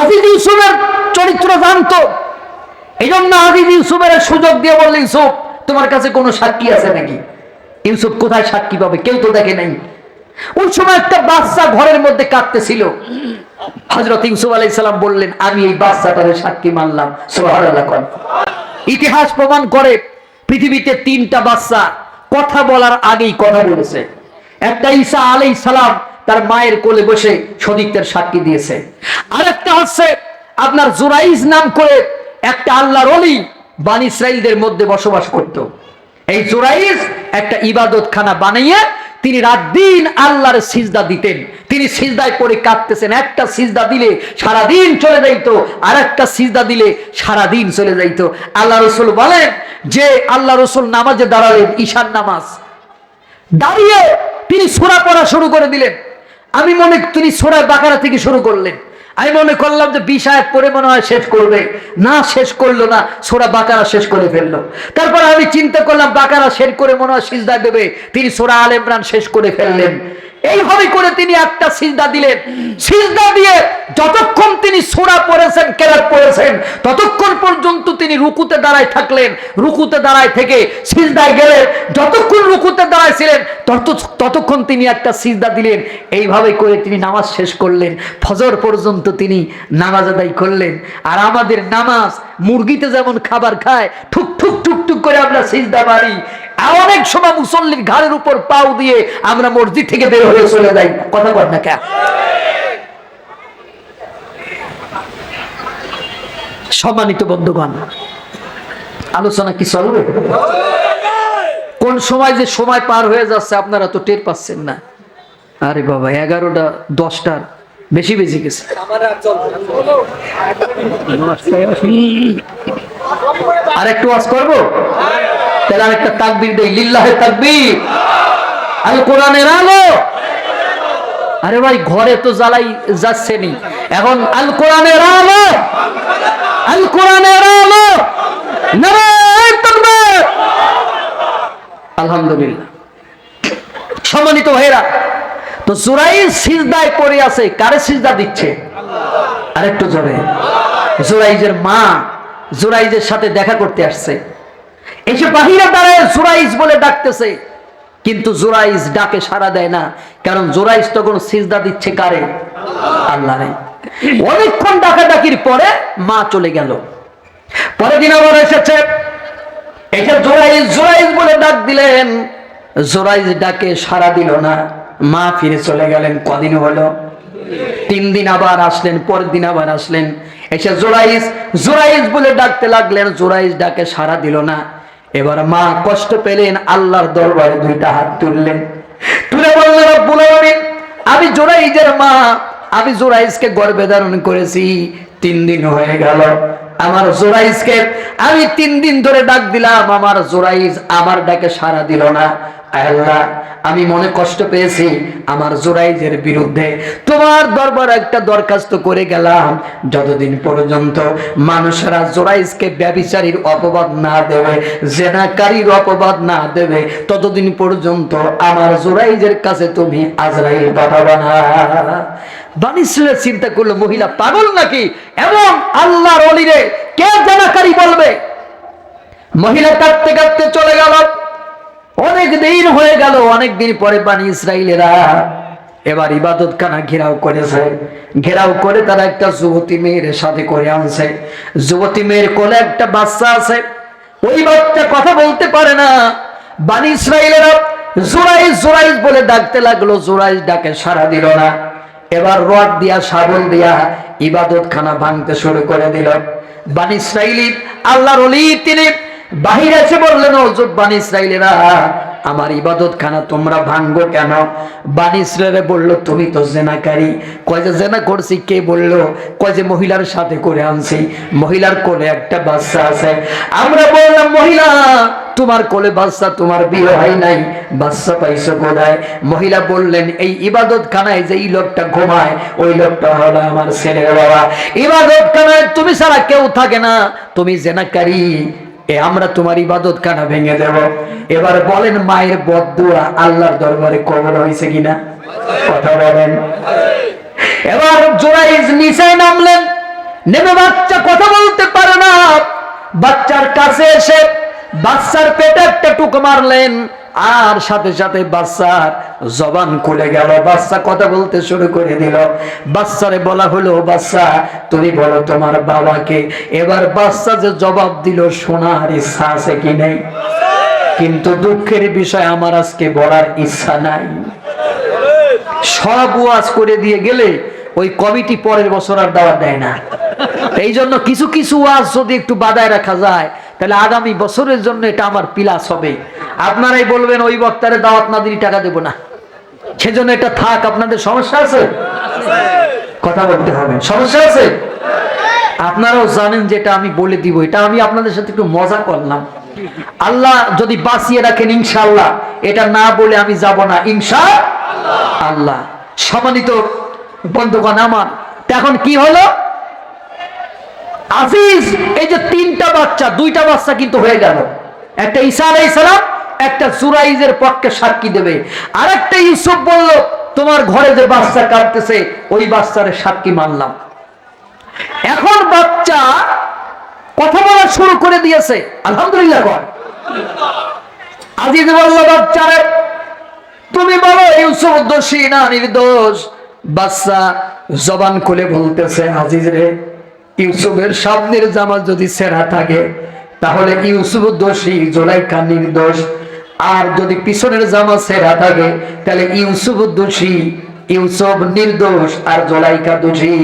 আজিজ ইউসুফের চরিত্র জানতো। এই জন্য আজিজ ইউসুফের সুযোগ দিয়ে বললে, ইউসুফ, তোমার কাছে কোনো সাক্ষী আছে নাকি? ইউসুফ, কোথায় সাক্ষী পাবে? কেউ তো দেখে নাই। ওই সময় একটা বাচ্চা ঘরের মধ্যে কাঁদতেছিল। হজরত ইউসুফ আলাই সালাম বললেন, আমি এই বাচ্চাটারে সাক্ষী মানলাম, সুবহানাল্লাহ কোন। ইতিহাস প্রমাণ করে পৃথিবীতে তিনটা বাচ্চা কথা বলার আগেই কথা বলেছে। একটা ঈসা আলাই সালাম তার মায়ের কোলে বসে সদিকদের সাক্ষী দিয়েছে। আরেকটা হচ্ছে, আপনার জুরাইজ নাম করে একটা আল্লাহর অলি বান ইসরাইলদের মধ্যে বসবাস করত। এই জুরাইজ একটা ইবাদত খানা তিনি রাত দিন আল্লাহর সিজদা দিতেন। তিনি সিজদায় পড়ে কাঁদতেছেন। একটা সিজদা দিলে সারা দিন চলে যাইতো আর একটা সিজদা দিলে সারা দিন চলে যাইতো। আল্লাহ রসুল বলেন যে আল্লাহ রসুল নামাজে দাঁড়ালেন ঈশান নামাজ। দাঁড়িয়ে তিনি সোরা পড়া শুরু করে দিলেন। আমি মনে, তিনি সোরায় বাকারা থেকে শুরু করলেন। আমি মনে করলাম যে বিশ আয়াত পরে মনে হয় শেষ করবে। না, শেষ করল না সোরা বাকারা শেষ করে ফেলল। তারপর আমি চিন্তা করলাম, বাকারা শেষ করে মনে হয় সিজদা দেবে। তিনি সোরা আল ইমরান শেষ করে ফেললেন। এইভাবে করে তিনি একটা সিজদা দিলেন। সিজদা দিয়ে যতক্ষণ তিনি সোরা পড়েছেন কেরাত পড়েছেন, ততক্ষণ পর্যন্ত তিনি রুকুতে দাঁড়ায় থাকলেন। রুকুতে দাঁড়ায় থেকে সিজদায় গেলেন। যতক্ষণ রুকুতে দাঁড়াইছিলেন, তত ততক্ষণ তিনি একটা সিজদা দিলেন। এইভাবে করে তিনি নামাজ শেষ করলেন। ফজর পর্যন্ত তিনি নামাজ আদায় করলেন। আর আমাদের নামাজ মুরগিতে যেমন খাবার খায়, ঠুক ঠুক ঠুক ঠুক করে আমরা সিজদা মারি। অনেক সময় মুসল্লির ঘাড়ের উপর পাও দিয়ে আমরা মসজিদ থেকে বের হয়ে চলে যাই। কথা বল না কেন? সম্মানিত বন্ধুগণ, আলোচনা কি চলবে? কোন সময় যে সময় পার হয়ে যাচ্ছে আপনারা তো টের পাচ্ছেন না। আরে বাবা, এগারোটা দশটার বেশি বেশি গেছে। আর একটু ওয়াজ করব? তাহলে আরেকটা তাকবির লিল্লাহে তাকবির। আল কোরআনের আলো। আরে ভাই, ঘরে তো জ্বালাই যাচ্ছে নি। এখন আল কোরআনের আলো। আল কোরআনের আলো। আলহামদুলিল্লাহ। সম্মানিত ভাইরা তো জুরাইল সিজদায় পড়ে আছে, কারে সিজদা দিচ্ছে? আরেকটু জোরে। জোরাইজের মা জুরাইজের সাথে দেখা করতে আসছে। এসে বাহিরে দাঁড়ায় জুরাইজ বলে ডাকতেছে। কিন্তু জুরাইজ ডাকে সাড়া দেয় না, কারণ জুরাইজ তখন সিজদা দিচ্ছে কারে? আল্লাহ অনেকক্ষণ ডাকাডাকির পরে মা চলে গেল। পরের দিন আবার এসেছে। এসে জোরাইজ জোরাইজ বলে ডাক দিলেন। জোরাইজ ডাকে সাড়া দিল না। মা ফিরে চলে গেলেন। কদিন হলো? তিন দিন আবার আসলেন, পরের দিন আবার আসলেন। এসে জোরাইজ জোরাইজ বলে ডাকতে লাগলেন। জোরাইজ ডাকে সাড়া দিল না। এবার মা কষ্ট পেলেন, আল্লাহর দরবারে দুইটা হাত তুললেন। তুলে বললেন, রব্বুল আলামিন, আমি জোরাইজের মা, আমি জোরাইজকে গর্ভে ধারণ করেছি, তিন দিন হয়ে গেল। আমার জোরাইজকে আমি তিন দিন ধরে ডাক দিলাম, আমার জোরাইজ আমার ডাকে সাড়া দিল না। আল্লাহ, আমি মনে কষ্ট পেয়েছি আমার জোরাইজের বিরুদ্ধে। তোমার দরবার একটা দরখাস্ত করে গেলাম, যতদিন পর্যন্ত মানুষেরা জোরাইজকে ব্যবিচারীর অপবাদ না দেবে, জেনাকারীর অপবাদ না দেবে, ততদিন পর্যন্ত আমার জোরাইজের কাছে তুমি আজরাইল পাঠাবা না বানিসের চিন্তা করল, মহিলা পাগল নাকি? এবং আল্লাহর অলিরে কে জানাকারী বলবে? মহিলা কাঁদতে কাঁদতে চলে গেল। অনেক দিন হয়ে গেল, অনেক দিন পরে বানি ইসরায়েলেরা এবার ইবাদত খানা ঘেরাও করেছে। ঘেরাও করে তারা একটা যুবতী মেয়ের সাথে করে আনছে। যুবতী মেয়ের কোলে একটা বাচ্চা আছে। ওই বাচ্চা কথা বলতে পারে না। বানি ইসরায়েলেরা জোরাইজ জোরাইজ বলে ডাকতে লাগল, জোরাইজ ডাকে সারা দিল না। এবার রড দিয়া সাবল দিয়া ইবাদত খানা ভাঙতে শুরু করে দিল। বান ইসরাইলি, আল্লাহর অলি তিনি বাহির এসে বললেন অজুব বান ইসরাইলেরা আমার ইবাদত খানা তোমরা ভাঙ্গো কেন? বান ইসরায়েলে বলল, তুমি তো জেনাকারী। কয় যে, জেনা করছি। কে বলল, কয় যে, মহিলার সাথে করে আনছি। মহিলার কোলে একটা বাচ্চা আছে। আমরা বললাম, মহিলা, তোমার কোলে বাচ্চা তোমার বিয়ে হয় নাই। বাচ্চা পাইছো কোথায়? মহিলা বললেন, এই ইবাদত খানায় যে এই লোকটা ঘুমায়, ওই লোকটা হলো আমার ছেলের বাবা। ইবাদত খানায় তুমি ছাড়া কেউ থাকে না। তুমি জেনাকারী। এ আমরা তোমার ইবাদত কানা ভেঙে দেব। এবার বলেন, মায়ের বদুয়া আল্লাহর দরবারে কবর হয়েছে কিনা? কথা বলেন। এবার জোরাইজ নিচে নামলেন। নেমে বাচ্চা কথা বলতে পারে না। বাচ্চার কাছে এসে বাচ্চার পেটে একটা টুক মারলেন। আর সাথে সাথে বাচ্চার জবান খুলে গেল। বাচ্চা কথা বলতে শুরু করে দিল। বাচ্চারে বলা হলো, বাচ্চা, তুমি বলো তোমার বাবাকে। এবার বাচ্চা যে জবাব দিল, শোনার ইচ্ছা আছে কি নেই? কিন্তু দুঃখের বিষয়, আমার আজকে বলার ইচ্ছা নাই। সব ওয়াজ করে দিয়ে গেলে ওই কমিটি পরের বছর আর দাওয়াত দেয় না। এই জন্য কিছু কিছু ওয়াজ যদি একটু বাদায় রাখা যায়, তাহলে আগামী বছরের জন্য এটা আমার পিলাস হবে। আপনারাই বলবেন ওই বক্তারে দাওয়াত না দিলে টাকা দেবো না। সেজন্য এটা থাক, আপনাদের সমস্যা আছে? কথা বলতে হবে। সমস্যা আছে? আপনারাও জানেন যেটা আমি বলে দিব, এটা আমি আপনাদের সাথে একটু মজা করলাম। আল্লাহ যদি বাঁচিয়ে রাখেন, ইনশাআল্লাহ। এটা না বলে আমি যাব না, ইনশা আল্লাহ। সম্মানিত বন্ধুগণ আমার এখন কি হলো? আজিজ, এই যে তিনটা বাচ্চা, দুইটা বাচ্চা কিন্তু হয়ে গেল। একটা ঈসা আলাইহিস সালাম একটা জুরাইজের পক্ষে সাক্ষী দেবে। আর একটা ইউসুফ বলল, তোমার ঘরে যে বাচ্চা কাটতেছে ওই বাচ্চারে সাক্ষী মানলাম। এখন বাচ্চা কথা বলা শুরু করে দিয়েছে, আলহামদুলিল্লাহ আজিজ বলল, বাচ্চারে, তুমি বলো, ইউসুফ দোষী না নির্দোষ? বাচ্চা জবান খুলে বলতেছে, আজিজ রে, ইউসুফের সামনের জামা যদি সেরা থাকে, তাহলে ইউসুফ দোষী, জোলাইকা নির্দোষ। আর যদি পিছনের জামা সেরা থাকে তাহলে ইউসুফ দোষী ইউসুফ নির্দোষ আর জলাইকা দোষী।